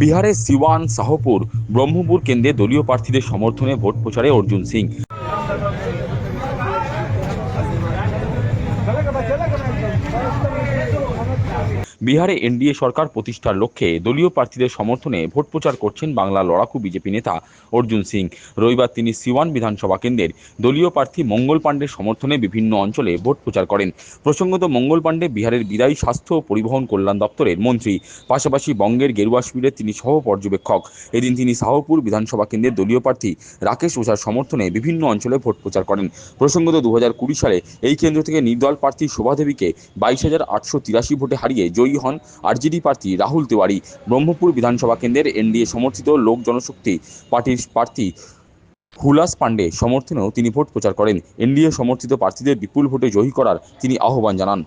বিহারের সিওয়ান শাহপুর ব্রহ্মপুর কেন্দ্রে দলীয় প্রার্থীদের সমর্থনে ভোট প্রচারে অর্জুন সিং। বিহারে এনডিএ সরকার প্রতিষ্ঠার লক্ষ্যে দলীয় প্রার্থীদের সমর্থনে ভোট প্রচার করছেন বাংলা লড়াকু বিজেপি নেতা অর্জুন সিং। রবিবার তিনি সিওয়ান বিধানসভা কেন্দ্রের দলীয় প্রার্থী মঙ্গল পাণ্ডের সমর্থনে বিভিন্ন অঞ্চলে ভোট প্রচার করেন। প্রসঙ্গত, মঙ্গল পাণ্ডে বিহারের বিদায়ী স্বাস্থ্য ও পরিবহন কল্যাণ দপ্তরের মন্ত্রী, পাশাপাশি বঙ্গের গেরুয়া শিবিরের তিনি সহ পর্যবেক্ষক এদিন তিনি শাহপুর বিধানসভা কেন্দ্রের দলীয় প্রার্থী রাকেশ ওঝার সমর্থনে বিভিন্ন অঞ্চলে ভোট প্রচার করেন। প্রসঙ্গত দু হাজার কুড়ি সালে এই কেন্দ্র থেকে নির্দল প্রার্থী শোভাদেবীকে বাইশ হাজার আটশো তিরাশি ভোটে হারিয়ে জয়ী জয়ী হন আরজেডি প্রার্থী রাহুল তিওয়ারি। ব্রহ্মপুর বিধানসভা কেন্দ্রের এনডিএ সমর্থিত লোক জনশক্তি পার্টির প্রার্থী হুলাস পাণ্ডে সমর্থনেও তিনি ভোট প্রচার করেন। এনডিএ সমর্থিত প্রার্থীদের বিপুল ভোটে জয়ী করার তিনি আহ্বান জানান।